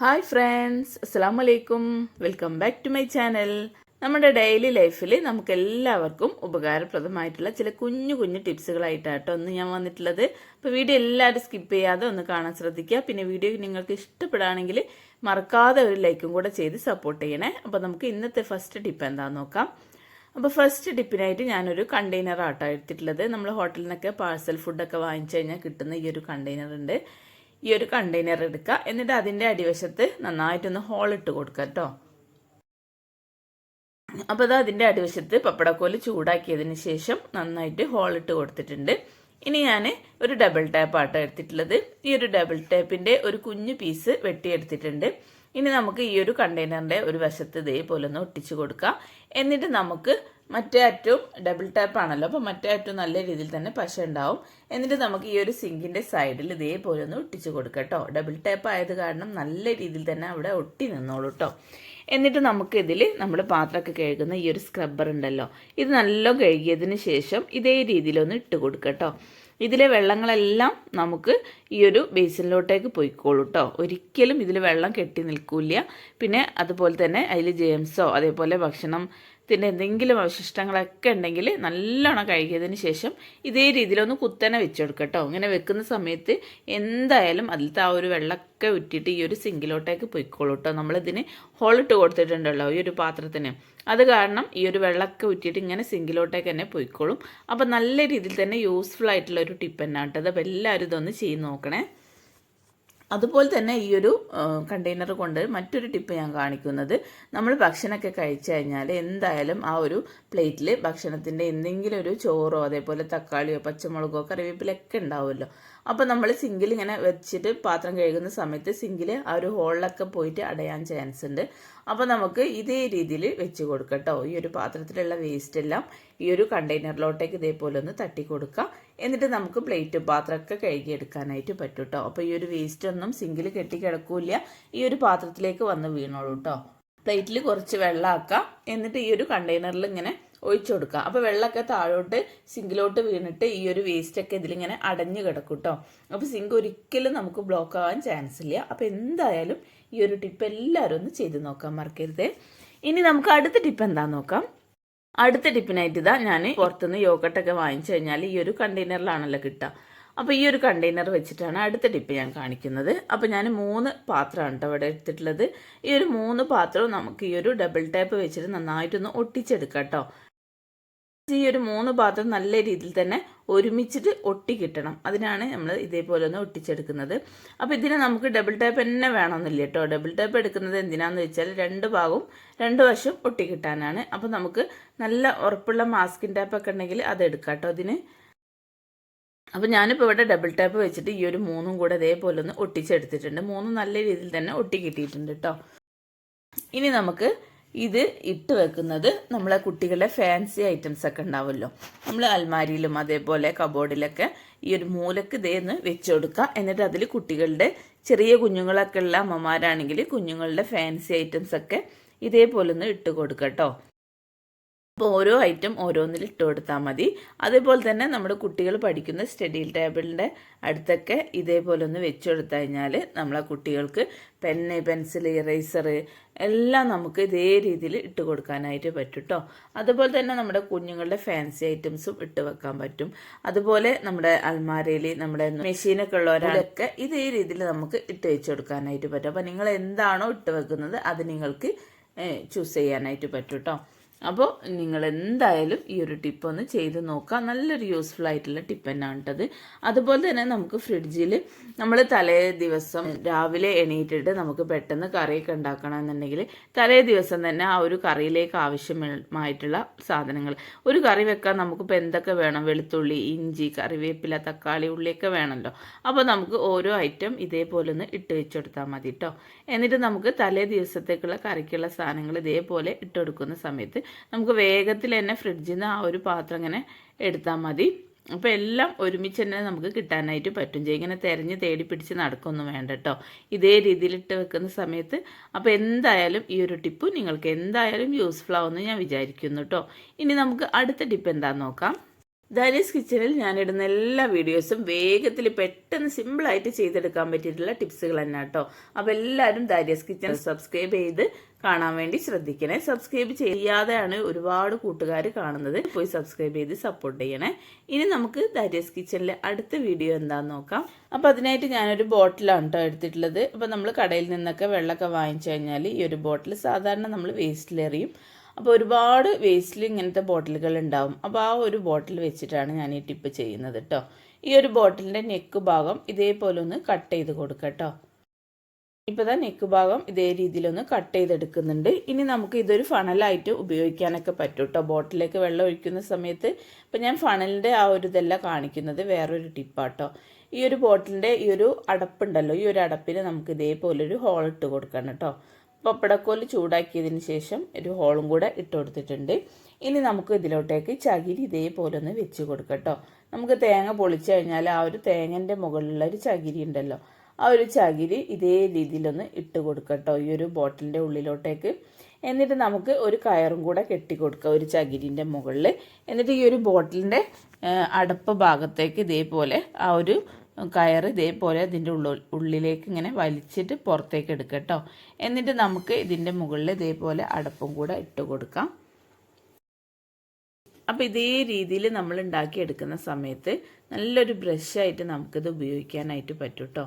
Hi friends അസ്സാം വലൈക്കും welcome back to my channel. നമ്മുടെ ഡെയിലി ലൈഫിൽ നമുക്ക് എല്ലാവർക്കും ഉപകാരപ്രദമായിട്ടുള്ള ചില കുഞ്ഞു കുഞ്ഞു ടിപ്സുകളായിട്ടാട്ടോ ഒന്ന് ഞാൻ വന്നിട്ടുള്ളത്. അപ്പോൾ വീഡിയോ എല്ലാവരും സ്കിപ്പ് ചെയ്യാതെ ഒന്ന് കാണാൻ ശ്രദ്ധിക്കുക. പിന്നെ വീഡിയോ നിങ്ങൾക്ക് ഇഷ്ടപ്പെടുകയാണെങ്കിൽ മറക്കാതെ ഒരു ലൈക്കും കൂടെ ചെയ്ത് സപ്പോർട്ട് ചെയ്യണേ. അപ്പോൾ നമുക്ക് ഇന്നത്തെ ഫസ്റ്റ് ടിപ്പ് എന്താണെന്ന് നോക്കാം. അപ്പോൾ ഫസ്റ്റ് ടിപ്പിനായിട്ട് ഞാനൊരു കണ്ടെയ്നർ ആട്ടോ എടുത്തിട്ടുള്ളത്. നമ്മൾ ഹോട്ടലിൽ നിന്നൊക്കെ പാഴ്സൽ ഫുഡൊക്കെ വാങ്ങിച്ചു കഴിഞ്ഞാൽ കിട്ടുന്ന ഈ ഒരു കണ്ടെയ്നർ ഉണ്ട്. ഈ ഒരു കണ്ടെയ്നർ എടുക്കുക. എന്നിട്ട് അതിന്റെ അടിവശത്ത് നന്നായിട്ടൊന്ന് ഹോൾ ഇട്ട് കൊടുക്കുക കേട്ടോ അപ്പോൾ അത് അതിന്റെ അടിവശത്ത് പപ്പടക്കോൽ ചൂടാക്കിയതിന് ശേഷം നന്നായിട്ട് ഹോൾ ഇട്ട് കൊടുത്തിട്ടുണ്ട്. ഇനി ഞാൻ ഒരു ഡബിൾ ടാപ്പ് ആട്ടോ എടുത്തിട്ടുള്ളത്. ഈ ഒരു ഡബിൾ ടാപ്പിന്റെ ഒരു കുഞ്ഞു പീസ് വെട്ടിയെടുത്തിട്ടുണ്ട്. ഇനി നമുക്ക് ഈ ഒരു കണ്ടെയ്നറിന്റെ ഒരു വശത്ത് ഇതേപോലെ ഒന്ന് ഒട്ടിച്ചു കൊടുക്കാം. എന്നിട്ട് നമുക്ക് മറ്റേ അറ്റവും ഡബിൾ ടാപ്പ് ആണല്ലോ. അപ്പോൾ മറ്റേ അറ്റവും നല്ല രീതിയിൽ തന്നെ പശ ഉണ്ടാവും. എന്നിട്ട് നമുക്ക് ഈ ഒരു സിങ്കിന്റെ സൈഡിൽ ഇതേപോലെ ഒന്ന് ഒട്ടിച്ചു കൊടുക്കുക കേട്ടോ ഡബിൾ ടാപ്പ് ആയത് കാരണം നല്ല രീതിയിൽ തന്നെ അവിടെ ഒട്ടി നിന്നോളൂ കേട്ടോ എന്നിട്ട് നമുക്ക് ഇതിൽ നമ്മൾ പാത്രമൊക്കെ കഴുകുന്ന ഈ ഒരു സ്ക്രബ്ബർ ഉണ്ടല്ലോ. ഇത് നല്ല കഴുകിയതിന് ശേഷം ഇതേ രീതിയിലൊന്ന് ഇട്ട് കൊടുക്കുക കേട്ടോ ഇതിലെ വെള്ളങ്ങളെല്ലാം നമുക്ക് ഈ ഒരു ബേസിനിലോട്ടേക്ക് പോയിക്കോളൂ കേട്ടോ ഒരിക്കലും ഇതിൽ വെള്ളം കെട്ടി നിൽക്കില്ല. പിന്നെ അതുപോലെ തന്നെ അതിൽ ജെയിംസോ അതേപോലെ ഭക്ഷണം ത്തിന്റെ എന്തെങ്കിലും അവശിഷ്ടങ്ങളൊക്കെ ഉണ്ടെങ്കിൽ നല്ലോണം കഴുകിയതിന് ശേഷം ഇതേ രീതിയിലൊന്ന് കുത്തനെ വെച്ചെടുക്കുക കേട്ടോ. ഇങ്ങനെ വെക്കുന്ന സമയത്ത് എന്തായാലും അതിലത്തെ ആ ഒരു വെള്ളമൊക്കെ ഉറ്റിട്ട് ഈ ഒരു സിങ്കിലോട്ടേക്ക് പൊയ്ക്കോളൂ കേട്ടോ. നമ്മളിതിന് ഹോളിട്ട് കൊടുത്തിട്ടുണ്ടല്ലോ ഈ ഒരു പാത്രത്തിന്. അത് കാരണം ഈ ഒരു വെള്ളമൊക്കെ ഉറ്റിയിട്ട് ഇങ്ങനെ സിങ്കിലോട്ടേക്ക് തന്നെ പൊയ്ക്കോളും. അപ്പോൾ നല്ല രീതിയിൽ തന്നെ യൂസ്ഫുൾ ആയിട്ടുള്ള ഒരു ടിപ്പ് തന്നെ കേട്ടോ. അപ്പോൾ എല്ലാവരും ഇതൊന്ന് ചെയ്ത് നോക്കണേ. അതുപോലെ തന്നെ ഈ ഒരു കണ്ടെയ്നർ കൊണ്ട് മറ്റൊരു ടിപ്പ് ഞാൻ കാണിക്കുന്നത്. നമ്മൾ ഭക്ഷണമൊക്കെ കഴിച്ചു കഴിഞ്ഞാൽ എന്തായാലും ആ ഒരു പ്ലേറ്റിൽ ഭക്ഷണത്തിന്റെ എന്തെങ്കിലും ഒരു ചോറോ അതേപോലെ തക്കാളിയോ പച്ചമുളകോ കറിവേപ്പിലൊക്കെ ഉണ്ടാവുമല്ലോ. അപ്പോൾ നമ്മൾ സിങ്കിൽ ഇങ്ങനെ വെച്ചിട്ട് പാത്രം കഴുകുന്ന സമയത്ത് സിങ്കിൽ ആ ഒരു ഹോളിലൊക്കെ പോയിട്ട് അടയാൻ ചാൻസ് ഉണ്ട്. അപ്പോൾ നമുക്ക് ഇതേ രീതിയിൽ വെച്ച് കൊടുക്കട്ടോ. ഈ ഒരു പാത്രത്തിലുള്ള വേസ്റ്റ് എല്ലാം ഈ ഒരു കണ്ടെയ്നറിലോട്ടേക്ക് ഇതേപോലെ ഒന്ന് തട്ടി കൊടുക്കുക എന്നിട്ട് നമുക്ക് പ്ലേറ്റ് പാത്രമൊക്കെ കഴുകിയെടുക്കാനായിട്ട് പറ്റും കേട്ടോ അപ്പോൾ ഈ ഒരു വേസ്റ്റ് ഒന്നും സിങ്കിൽ കെട്ടി കിടക്കൂല ഈ ഒരു പാത്രത്തിലേക്ക് വന്ന് വീണോളൂ കേട്ടോ പ്ലേറ്റിൽ കുറച്ച് വെള്ളമാക്കാം. എന്നിട്ട് ഈ ഒരു കണ്ടെയ്നറിൽ ഇങ്ങനെ ഒഴിച്ചു കൊടുക്കുക. അപ്പോൾ വെള്ളമൊക്കെ താഴോട്ട് സിങ്കിലോട്ട് വീണിട്ട് ഈ ഒരു വേസ്റ്റൊക്കെ ഇതിലിങ്ങനെ അടഞ്ഞു കിടക്കും കേട്ടോ അപ്പോൾ സിങ്ക് ഒരിക്കലും നമുക്ക് ബ്ലോക്ക് ആവാൻ ചാൻസ് ഇല്ല. അപ്പോൾ എന്തായാലും ഈ ഒരു ടിപ്പ് എല്ലാവരും ഒന്ന് ചെയ്ത് നോക്കാൻ മറക്കരുത്. ഇനി നമുക്ക് അടുത്ത ടിപ്പ് എന്താന്ന് നോക്കാം. അടുത്ത ടിപ്പിനായിട്ട് ഇതാ ഞാൻ പുറത്തുനിന്ന് യോഗട്ടൊക്കെ വാങ്ങിച്ചു കഴിഞ്ഞാൽ ഈ ഒരു കണ്ടെയ്നറിലാണല്ലോ കിട്ടുക. അപ്പോൾ ഈ ഒരു കണ്ടെയ്നർ വെച്ചിട്ടാണ് അടുത്ത ടിപ്പ് ഞാൻ കാണിക്കുന്നത്. അപ്പോൾ ഞാൻ മൂന്ന് പാത്രമാണ് കേട്ടോ ഇവിടെ എടുത്തിട്ടുള്ളത്. ഈ ഒരു മൂന്ന് പാത്രവും നമുക്ക് ഈ ഒരു ഡബിൾ ടാപ്പ് വെച്ചിട്ട് നന്നായിട്ടൊന്ന് ഒട്ടിച്ചെടുക്കാം കേട്ടോ ഈ ഒരു മൂന്ന് പാത്രം നല്ല രീതിയിൽ തന്നെ ഒരുമിച്ചിട്ട് ഒട്ടി കിട്ടണം. അതിനാണ് നമ്മൾ ഇതേപോലെ ഒന്ന് ഒട്ടിച്ചെടുക്കുന്നത്. അപ്പോൾ ഇതിന് നമുക്ക് ഡബിൾ ടാപ്പ് തന്നെ വേണമെന്നില്ല കേട്ടോ. ഡബിൾ ടാപ്പ് എടുക്കുന്നത് എന്തിനാന്ന് വെച്ചാൽ രണ്ട് ഭാഗവും രണ്ട് വശവും ഒട്ടി കിട്ടാനാണ്. അപ്പോൾ നമുക്ക് നല്ല ഉറപ്പുള്ള മാസ്കിൻ ടാപ്പൊക്കെ ഉണ്ടെങ്കിൽ അത് എടുക്കാം കേട്ടോ അതിന് അപ്പോൾ ഞാനിപ്പോൾ ഇവിടെ ഡബിൾ ടാപ്പ് വെച്ചിട്ട് ഈ ഒരു മൂന്നും കൂടെ ഇതേപോലെ ഒന്ന് ഒട്ടിച്ചെടുത്തിട്ടുണ്ട്. മൂന്നും നല്ല രീതിയിൽ തന്നെ ഒട്ടി കിട്ടിയിട്ടുണ്ട് കേട്ടോ. ഇനി നമുക്ക് ഇത് ഇട്ട് വെക്കുന്നത് നമ്മളെ കുട്ടികളുടെ ഫാൻസി ഐറ്റംസ് ഒക്കെ ഉണ്ടാവുമല്ലോ. നമ്മൾ അൽമാരിയിലും അതേപോലെ കബോർഡിലൊക്കെ ഈ ഒരു മൂലക്ക് ഇതേന്ന് വെച്ച് കൊടുക്കുക എന്നിട്ട് അതിൽ കുട്ടികളുടെ ചെറിയ കുഞ്ഞുങ്ങളൊക്കെ ഉള്ള അമ്മമാരാണെങ്കിൽ കുഞ്ഞുങ്ങളുടെ ഫാൻസി ഐറ്റംസ് ഒക്കെ ഇതേപോലെ ഒന്ന് ഇട്ട് കൊടുക്കട്ടോ കേട്ടോ. അപ്പോൾ ഓരോ ഐറ്റം ഓരോന്നിൽ ഇട്ട് കൊടുത്താൽ മതി. അതേപോലെ തന്നെ നമ്മുടെ കുട്ടികൾ പഠിക്കുന്ന സ്റ്റഡി ടേബിളിന്റെ അടുത്തൊക്കെ ഇതേപോലെ ഒന്ന് വെച്ച് കൊടുത്തു കഴിഞ്ഞാൽ നമ്മളെ കുട്ടികൾക്ക് പെന്ന് പെൻസിൽ ഇറേസർ എല്ലാം നമുക്ക് ഇതേ രീതിയിൽ ഇട്ട് കൊടുക്കാനായിട്ട് പറ്റും കേട്ടോ അതുപോലെ തന്നെ നമ്മുടെ കുഞ്ഞുങ്ങളുടെ ഫാൻസി ഐറ്റംസും ഇട്ട് വെക്കാൻ പറ്റും. അതുപോലെ നമ്മുടെ അൽമാരയിൽ നമ്മുടെ മെഷീനൊക്കെ ഉള്ളവരൊക്കെ ഇതേ രീതിയിൽ നമുക്ക് ഇട്ട് വെച്ച് കൊടുക്കാനായിട്ട് പറ്റും. അപ്പോൾ നിങ്ങൾ എന്താണോ ഇട്ട് വെക്കുന്നത് അത് നിങ്ങൾക്ക് ചൂസ് ചെയ്യാനായിട്ട് പറ്റും കേട്ടോ അപ്പോൾ നിങ്ങൾ എന്തായാലും ഈ ഒരു ടിപ്പ് ഒന്ന് ചെയ്ത് നോക്കുക നല്ലൊരു യൂസ്ഫുൾ ആയിട്ടുള്ള ടിപ്പ് തന്നെയാണ് കേട്ടത് അതുപോലെ തന്നെ നമുക്ക് ഫ്രിഡ്ജിൽ നമ്മൾ തലേ ദിവസം രാവിലെ എണീറ്റിട്ട് നമുക്ക് പെട്ടെന്ന് കറിയൊക്കെ ഉണ്ടാക്കണം എന്നുണ്ടെങ്കിൽ തലേ ദിവസം തന്നെ ആ ഒരു കറിയിലേക്ക് ആവശ്യമായിട്ടുള്ള സാധനങ്ങൾ ഒരു കറി വെക്കാൻ നമുക്കിപ്പോൾ എന്തൊക്കെ വേണം? വെളുത്തുള്ളി ഇഞ്ചി കറിവേപ്പില തക്കാളി ഉള്ളിയൊക്കെ വേണമല്ലോ അപ്പോൾ നമുക്ക് ഓരോ ഐറ്റം ഇതേപോലെ ഒന്ന് ഇട്ട് വെച്ചെടുത്താൽ മതി കേട്ടോ എന്നിട്ട് നമുക്ക് തലേ ദിവസത്തേക്കുള്ള കറിക്കുള്ള സാധനങ്ങൾ ഇതേപോലെ ഇട്ടെടുക്കുന്ന സമയത്ത് നമുക്ക് വേഗത്തിൽ തന്നെ ഫ്രിഡ്ജിൽ നിന്ന് ആ ഒരു പാത്രം ഇങ്ങനെ എടുത്താൽ മതി. അപ്പോൾ എല്ലാം ഒരുമിച്ച് തന്നെ നമുക്ക് കിട്ടാനായിട്ട് പറ്റും. ചെയ്യും ഇങ്ങനെ തിരഞ്ഞ് തേടി പിടിച്ച് നടക്കൊന്നും വേണ്ട കേട്ടോ ഇതേ രീതിയിലിട്ട് വെക്കുന്ന സമയത്ത് അപ്പോൾ എന്തായാലും ഈ ഒരു ടിപ്പ് നിങ്ങൾക്ക് എന്തായാലും യൂസ്ഫുൾ ആവുമെന്ന് ഞാൻ വിചാരിക്കുന്നു കേട്ടോ ഇനി നമുക്ക് അടുത്ത ടിപ്പ് എന്താണെന്ന് നോക്കാം. ദാരീസ് കിച്ചണിൽ ഞാനിടുന്ന എല്ലാ വീഡിയോസും വേഗത്തിൽ പെട്ടെന്ന് സിമ്പിളായിട്ട് ചെയ്തെടുക്കാൻ പറ്റിയിട്ടുള്ള ടിപ്സുകൾ തന്നെ കേട്ടോ അപ്പോൾ എല്ലാവരും ദാരിയസ് കിച്ചൺ സബ്സ്ക്രൈബ് ചെയ്ത് കാണാൻ വേണ്ടി ശ്രദ്ധിക്കണേ. സബ്സ്ക്രൈബ് ചെയ്യാതെയാണ് ഒരുപാട് കൂട്ടുകാർ കാണുന്നത്. പോയി സബ്സ്ക്രൈബ് ചെയ്ത് സപ്പോർട്ട് ചെയ്യണേ. ഇനി നമുക്ക് ദാരിയസ് കിച്ചണിലെ അടുത്ത വീഡിയോ എന്താണെന്ന് നോക്കാം. അപ്പോൾ അതിനായിട്ട് ഞാനൊരു ബോട്ടിലാണ് കേട്ടോ എടുത്തിട്ടുള്ളത്. അപ്പോൾ നമ്മൾ കടയിൽ നിന്നൊക്കെ വെള്ളമൊക്കെ വാങ്ങിച്ചു കഴിഞ്ഞാൽ ഈ ഒരു ബോട്ടിൽ സാധാരണ നമ്മൾ വേസ്റ്റിലെറിയും. അപ്പോൾ ഒരുപാട് വേസ്റ്റിൽ ഇങ്ങനത്തെ ബോട്ടിലുകൾ ഉണ്ടാവും അപ്പോൾ ആ ഒരു ബോട്ടിൽ വെച്ചിട്ടാണ് ഞാൻ ഈ ടിപ്പ് ചെയ്യുന്നത് കേട്ടോ ഈ ഒരു ബോട്ടിലിന്റെ നെക്ക് ഭാഗം ഇതേപോലെ ഒന്ന് കട്ട് ചെയ്ത് കൊടുക്കുക കേട്ടോ ഇപ്പോൾ തന്നെ നെക്ക് ഭാഗം ഇതേ രീതിയിലൊന്ന് കട്ട് ചെയ്തെടുക്കുന്നുണ്ട്. ഇനി നമുക്ക് ഇതൊരു ഫണലായിട്ട് ഉപയോഗിക്കാനൊക്കെ പറ്റും കേട്ടോ ബോട്ടിലേക്ക് വെള്ളം ഒഴിക്കുന്ന സമയത്ത് ഇപ്പം ഞാൻ ഫണലിന്റെ ആ ഒരു ഇതല്ല കാണിക്കുന്നത് വേറൊരു ടിപ്പാട്ടോ ഈ ഒരു ബോട്ടിലിന്റെ ഈ ഒരു അടപ്പുണ്ടല്ലോ ഈ ഒരു അടപ്പിന് നമുക്ക് ഇതേപോലെ ഒരു ഹോൾ ഇട്ട് കൊടുക്കണം കേട്ടോ പപ്പടക്കോൽ ചൂടാക്കിയതിന് ശേഷം ഒരു ഹോളും കൂടെ ഇട്ട് കൊടുത്തിട്ടുണ്ട്. ഇനി നമുക്ക് ഇതിലോട്ടേക്ക് ചകിരി ഇതേപോലെ ഒന്ന് വെച്ച് കൊടുക്കട്ടോ നമുക്ക് തേങ്ങ പൊളിച്ചു കഴിഞ്ഞാൽ ആ ഒരു തേങ്ങന്റെ മുകളിലുള്ള ഒരു ചകിരി ഉണ്ടല്ലോ ആ ഒരു ചകിരി ഇതേ രീതിയിലൊന്ന് ഇട്ട് കൊടുക്കട്ടോ ഈ ഒരു ബോട്ടിലിന്റെ ഉള്ളിലോട്ടേക്ക്. എന്നിട്ട് നമുക്ക് ഒരു കയറും കൂടെ കെട്ടി കൊടുക്കുക ഒരു ചകിരിന്റെ മുകളിൽ എന്നിട്ട് ഈ ഒരു ബോട്ടിലിന്റെ അടപ്പ് ഭാഗത്തേക്ക് ഇതേപോലെ ആ ഒരു കയർ ഇതേപോലെ ഇതിന്റെ ഉള്ളിൽ ഉള്ളിലേക്ക് ഇങ്ങനെ വലിച്ചിട്ട് പുറത്തേക്ക് എടുക്കുക കേട്ടോ. എന്നിട്ട് നമുക്ക് ഇതിന്റെ മുകളിൽ ഇതേപോലെ അടപ്പും കൂടെ ഇട്ട് കൊടുക്കാം. അപ്പോൾ ഇതേ രീതിയിൽ നമ്മൾ ഉണ്ടാക്കിയെടുക്കുന്ന സമയത്ത് നല്ലൊരു ബ്രഷായിട്ട് നമുക്കിത് ഉപയോഗിക്കാനായിട്ട് പറ്റും കേട്ടോ.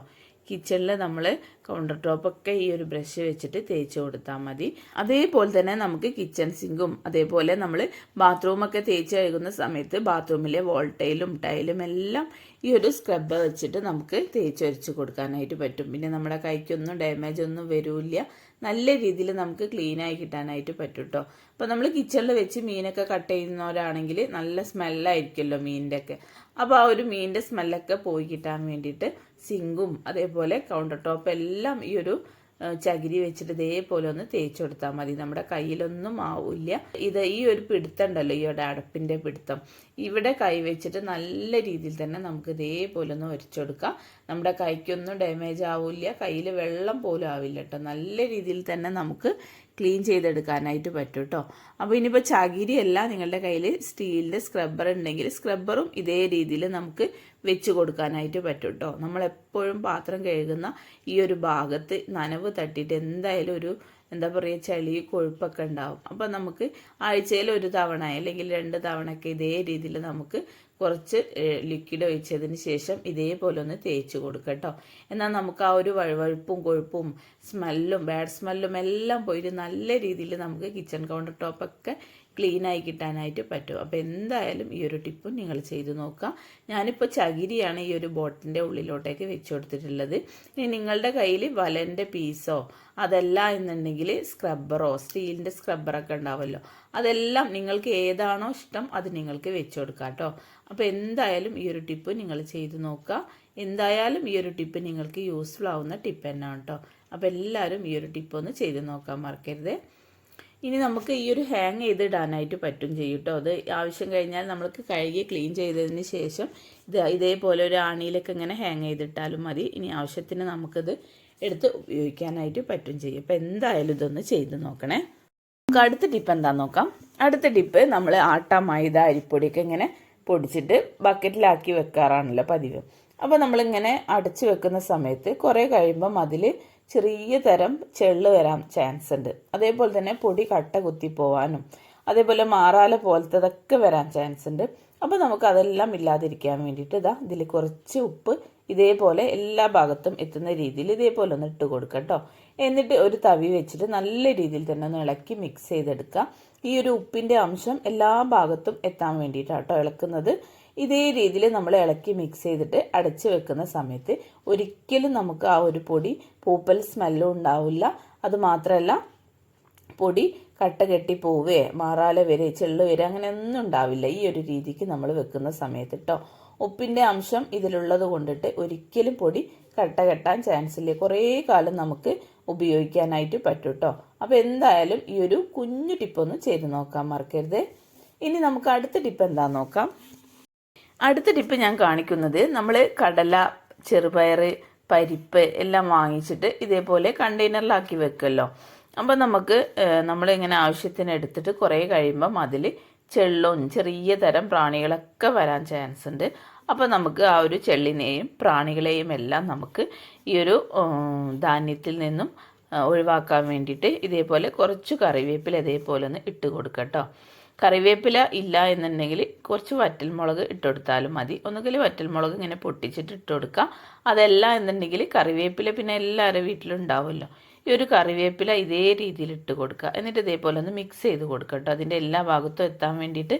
കിച്ചണിൽ നമ്മൾ കൗണ്ടർ ടോപ്പൊക്കെ ഈ ഒരു ബ്രഷ് വെച്ചിട്ട് തേച്ച് കൊടുത്താൽ മതി. അതേപോലെ തന്നെ നമുക്ക് കിച്ചൺ സിങ്കും അതേപോലെ നമ്മൾ ബാത്റൂമൊക്കെ തേച്ച് കഴുകുന്ന സമയത്ത് ബാത്റൂമിലെ വോൾട്ടയിലും ടൈലും എല്ലാം ഈ ഒരു സ്ക്രബ് വെച്ചിട്ട് നമുക്ക് തേച്ച് വരച്ച് കൊടുക്കാനായിട്ട് പറ്റും. പിന്നെ നമ്മുടെ കൈക്കൊന്നും ഡാമേജ് ഒന്നും വരില്ല. നല്ല രീതിയിൽ നമുക്ക് ക്ലീനായി കിട്ടാനായിട്ട് പറ്റും കേട്ടോ അപ്പോൾ നമ്മൾ കിച്ചണിൽ വെച്ച് മീനൊക്കെ കട്ട് ചെയ്യുന്നവരാണെങ്കിൽ നല്ല സ്മെല്ലായിരിക്കുമല്ലോ മീനിന്റെ ഒക്കെ അപ്പോൾ ആ ഒരു മീനിന്റെ സ്മെല്ലൊക്കെ പോയി കിട്ടാൻ വേണ്ടിയിട്ട് സിങ്കും അതേപോലെ കൗണ്ടർ ടോപ്പ് എല്ലാം ഈ ഒരു ചകിരി വെച്ചിട്ട് ഇതേപോലെ ഒന്ന് തേച്ച് കൊടുത്താൽ മതി. നമ്മുടെ കയ്യിലൊന്നും ആവില്ല. ഇത് ഈ ഒരു പിടുത്തം ഉണ്ടല്ലോ ഈ ഒരു അടപ്പിന്റെ പിടുത്തം. ഇവിടെ കൈ വെച്ചിട്ട് നല്ല രീതിയിൽ തന്നെ നമുക്ക് ഇതേപോലെ ഒന്ന് ഒരച്ചെടുക്കാം നമ്മുടെ കൈക്കൊന്നും ഡാമേജ് ആവില്ല. കയ്യിൽ വെള്ളം പോലും ആവില്ല കേട്ടോ. നല്ല രീതിയിൽ തന്നെ നമുക്ക് ക്ലീൻ ചെയ്തെടുക്കാനായിട്ട് പറ്റും കേട്ടോ അപ്പോൾ ഇനിയിപ്പോൾ ചകിരിയല്ല നിങ്ങളുടെ കയ്യിൽ സ്റ്റീലിന്റെ സ്ക്രബ്ബർ ഉണ്ടെങ്കിൽ സ്ക്രബ്ബറും ഇതേ രീതിയിൽ നമുക്ക് വെച്ച് കൊടുക്കാനായിട്ട് പറ്റും കേട്ടോ നമ്മളെപ്പോഴും പാത്രം കഴുകുന്ന ഈ ഒരു ഭാഗത്ത് നനവ് തട്ടിയിട്ട് എന്തായാലും ഒരു എന്താ പറയുക ചളി കൊഴുപ്പൊക്കെ ഉണ്ടാവും. അപ്പോൾ നമുക്ക് ആഴ്ചയിൽ ഒരു തവണ അല്ലെങ്കിൽ രണ്ട് തവണയൊക്കെ ഇതേ രീതിയിൽ നമുക്ക് കുറച്ച് ലിക്വിഡ് ഒഴിച്ചതിന് ശേഷം ഇതേപോലെ ഒന്ന് തേച്ച് കൊടുക്കട്ടോ എന്നാൽ നമുക്ക് ആ ഒരു വഴുവഴുപ്പും കൊഴുപ്പും സ്മെല്ലും ബാഡ് സ്മെല്ലും എല്ലാം പോയിട്ട് നല്ല രീതിയിൽ നമുക്ക് കിച്ചൺ കൗണ്ടർ ടോപ്പൊക്കെ ക്ലീൻ ആയി കിട്ടാനായിട്ട് പറ്റും. അപ്പോൾ എന്തായാലും ഈ ഒരു ടിപ്പും നിങ്ങൾ ചെയ്ത് നോക്കാം. ഞാനിപ്പോൾ ചകിരിയാണ് ഈ ഒരു ബോട്ടിന്റെ ഉള്ളിലോട്ടേക്ക് വെച്ച് കൊടുത്തിട്ടുള്ളത്. ഇനി നിങ്ങളുടെ കയ്യിൽ വലന്റെ പീസോ അതല്ല എന്നുണ്ടെങ്കിൽ സ്ക്രബ്ബറോ സ്റ്റീലിന്റെ സ്ക്രബ്ബറൊക്കെ ഉണ്ടാവുമല്ലോ. അതെല്ലാം നിങ്ങൾക്ക് ഏതാണോ ഇഷ്ടം അത് നിങ്ങൾക്ക് വെച്ച് കൊടുക്കാം കേട്ടോ. അപ്പോൾ എന്തായാലും ഈ ഒരു ടിപ്പ് നിങ്ങൾ ചെയ്ത് നോക്കുക. എന്തായാലും ഈ ഒരു ടിപ്പ് നിങ്ങൾക്ക് യൂസ്ഫുൾ ആവുന്ന ടിപ്പ് തന്നെയാണ് കേട്ടോ. അപ്പോൾ എല്ലാവരും ഈ ഒരു ടിപ്പ് ഒന്ന് ചെയ്ത് നോക്കാൻ മറക്കരുത്. ഇനി നമുക്ക് ഈ ഒരു ഹാങ് ചെയ്തിടാനായിട്ട് പറ്റും ചെയ്യും അത് ആവശ്യം കഴിഞ്ഞാൽ നമ്മൾക്ക് കഴുകി ക്ലീൻ ചെയ്തതിന് ശേഷം ഇത് ഇതേപോലെ ഒരു ആണിയിലൊക്കെ ഇങ്ങനെ ഹാങ് ചെയ്തിട്ടാലും മതി. ഇനി ആവശ്യത്തിന് നമുക്കിത് എടുത്ത് ഉപയോഗിക്കാനായിട്ട് പറ്റും ചെയ്യും. അപ്പോൾ എന്തായാലും ഇതൊന്ന് ചെയ്ത് നോക്കണേ. നമുക്ക് അടുത്ത ടിപ്പ് എന്താണെന്ന് നോക്കാം? അടുത്ത ടിപ്പ് നമ്മൾ ആട്ട മൈദ അരിപ്പൊടിയൊക്കെ ഇങ്ങനെ പൊടിച്ചിട്ട് ബക്കറ്റിലാക്കി വെക്കാറാണല്ലോ പതിവ്. അപ്പോൾ നമ്മളിങ്ങനെ അടച്ചു വെക്കുന്ന സമയത്ത് കുറേ കഴിയുമ്പം അതിൽ ചെറിയ തരം ചെള്ള് വരാൻ ചാൻസ് ഉണ്ട്. അതേപോലെ തന്നെ പൊടി കട്ട കുത്തി പോവാനും അതേപോലെ മാറാല പോലത്തതൊക്കെ വരാൻ ചാൻസ് ഉണ്ട്. അപ്പോൾ നമുക്ക് അതെല്ലാം ഇല്ലാതിരിക്കാൻ വേണ്ടിയിട്ട് ഇതാ ഇതിൽ കുറച്ച് ഉപ്പ് ഇതേപോലെ എല്ലാ ഭാഗത്തും എത്തുന്ന രീതിയിൽ ഇതേപോലെ ഒന്ന് ഇട്ട് കൊടുക്കുക കേട്ടോ. എന്നിട്ട് ഒരു തവി വെച്ചിട്ട് നല്ല രീതിയിൽ തന്നെ ഒന്ന് ഇളക്കി മിക്സ് ചെയ്തെടുക്കുക. ഈ ഒരു ഉപ്പിന്റെ അംശം എല്ലാ ഭാഗത്തും എത്താൻ വേണ്ടിയിട്ടാണ് കേട്ടോ ഇളക്കുന്നത്. ഇതേ രീതിയിൽ നമ്മൾ ഇളക്കി മിക്സ് ചെയ്തിട്ട് അടച്ചു വെക്കുന്ന സമയത്ത് ഒരിക്കലും നമുക്ക് ആ ഒരു പൊടി പൂപ്പൽ സ്മെല്ലും ഉണ്ടാവില്ല. അത് മാത്രമല്ല പൊടി കട്ട കെട്ടി പോവേ മാറാല വരെ ചെള്ളു വരെ അങ്ങനെയൊന്നും ഉണ്ടാവില്ല ഈ ഒരു രീതിക്ക് നമ്മൾ വെക്കുന്ന സമയത്ത് കേട്ടോ. ഉപ്പിന്റെ അംശം ഇതിലുള്ളത് കൊണ്ടിട്ട് ഒരിക്കലും പൊടി കട്ട കെട്ടാൻ ചാൻസ് ഇല്ല. കുറേ കാലം നമുക്ക് ഉപയോഗിക്കാനായിട്ട് പറ്റും കേട്ടോ അപ്പോൾ എന്തായാലും ഈ ഒരു കുഞ്ഞു ടിപ്പൊന്ന് ചെയ്ത് നോക്കാൻ മറക്കരുത്. ഇനി നമുക്ക് അടുത്ത ടിപ്പ് എന്താ നോക്കാം. അടുത്ത ടിപ്പ് ഞാൻ കാണിക്കുന്നത് നമ്മൾ കടല ചെറുപയർ പരിപ്പ് എല്ലാം വാങ്ങിച്ചിട്ട് ഇതേപോലെ കണ്ടെയ്നറിലാക്കി വെക്കുമല്ലോ അപ്പോൾ നമുക്ക് നമ്മളിങ്ങനെ ആവശ്യത്തിന് എടുത്തിട്ട് കുറേ കഴിയുമ്പം അതിൽ ചെള്ളും ചെറിയ തരം പ്രാണികളൊക്കെ വരാൻ ചാൻസ് ഉണ്ട്. അപ്പോൾ നമുക്ക് ആ ഒരു ചെള്ളിനെയും പ്രാണികളെയും എല്ലാം നമുക്ക് ഈ ഒരു ധാന്യത്തിൽ നിന്നും ഒഴിവാക്കാൻ വേണ്ടിയിട്ട് ഇതേപോലെ കുറച്ച് കറിവേപ്പില ഇതേപോലെ ഒന്ന് ഇട്ട് കൊടുക്കാം കേട്ടോ കറിവേപ്പില ഇല്ല എന്നുണ്ടെങ്കിൽ കുറച്ച് വറ്റൽമുളക് ഇട്ട് കൊടുത്താലും മതി. ഒന്നുകിൽ വറ്റൽമുളക് ഇങ്ങനെ പൊട്ടിച്ചിട്ട് ഇട്ട് കൊടുക്കുക അതല്ല എന്നുണ്ടെങ്കിൽ കറിവേപ്പില പിന്നെ എല്ലാവരുടെ വീട്ടിലും ഉണ്ടാവുമല്ലോ. ഈ ഒരു കറിവേപ്പില ഇതേ രീതിയിൽ ഇട്ട് കൊടുക്കുക. എന്നിട്ട് ഇതേപോലെ ഒന്ന് മിക്സ് ചെയ്ത് കൊടുക്കുക കേട്ടോ. അതിന്റെ എല്ലാ ഭാഗത്തും എത്താൻ വേണ്ടിയിട്ട്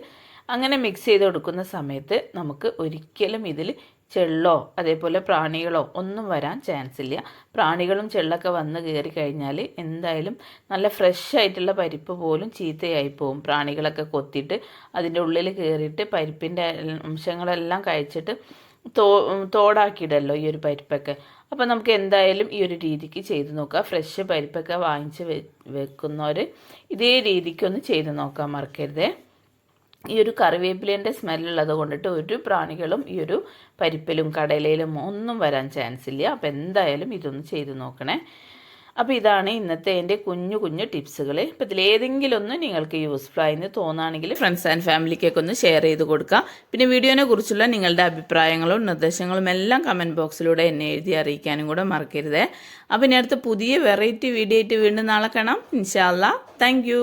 അങ്ങനെ മിക്സ് ചെയ്ത് കൊടുക്കുന്ന സമയത്ത് നമുക്ക് ഒരിക്കലും ഇതിൽ ചെള്ളോ അതേപോലെ പ്രാണികളോ ഒന്നും വരാൻ ചാൻസ് ഇല്ല. പ്രാണികളും ചെള്ളൊക്കെ വന്ന് കയറി കഴിഞ്ഞാൽ എന്തായാലും നല്ല ഫ്രഷ് ആയിട്ടുള്ള പരിപ്പ് പോലും ചീത്തയായി പോകും പ്രാണികളൊക്കെ കൊത്തിയിട്ട് അതിന്റെ ഉള്ളിൽ കയറിയിട്ട് പരിപ്പിന്റെ അംശങ്ങളെല്ലാം കഴിച്ചിട്ട് തോ തോടാക്കിയിടല്ലോ ഈ ഒരു പരിപ്പൊക്കെ. അപ്പോൾ നമുക്ക് എന്തായാലും ഈ ഒരു രീതിക്ക് ചെയ്ത് നോക്കാം. ഫ്രഷ് പരിപ്പൊക്കെ വാങ്ങിച്ച് വെ വെക്കുന്നവർ ഇതേ രീതിക്കൊന്ന് ചെയ്ത് നോക്കാൻ മറക്കരുതേ. ഈ ഒരു കറിവേപ്പിലേന്റെ സ്മെല്ലുള്ളത് കൊണ്ടിട്ട് ഒരു പ്രാണികളും ഈ ഒരു പരിപ്പിലും കടലയിലും ഒന്നും വരാൻ ചാൻസ് ഇല്ല. അപ്പോൾ എന്തായാലും ഇതൊന്ന് ചെയ്ത് നോക്കണേ. അപ്പോൾ ഇതാണ് ഇന്നത്തെ എന്റെ കുഞ്ഞു കുഞ്ഞു ടിപ്സുകൾ ഇപ്പോൾ ഇതിലേതെങ്കിലും ഒന്ന് നിങ്ങൾക്ക് യൂസ്ഫുൾ ആയെന്ന് തോന്നുകയാണെങ്കിൽ ഫ്രണ്ട്സ് ആൻഡ് ഫാമിലിക്കൊക്കെ ഒന്ന് ഷെയർ ചെയ്ത് കൊടുക്കുക പിന്നെ വീഡിയോനെ കുറിച്ചുള്ള നിങ്ങളുടെ അഭിപ്രായങ്ങളും നിർദ്ദേശങ്ങളും എല്ലാം കമന്റ് ബോക്സിലൂടെ എന്നെ എഴുതി അറിയിക്കാനും കൂടെ മറക്കരുത്. അപ്പോൾ ഇനി അടുത്ത പുതിയ വെറൈറ്റി വീഡിയോ ആയിട്ട് വീണ്ടും നാളെ കാണാം. ഇൻഷാല്ല താങ്ക്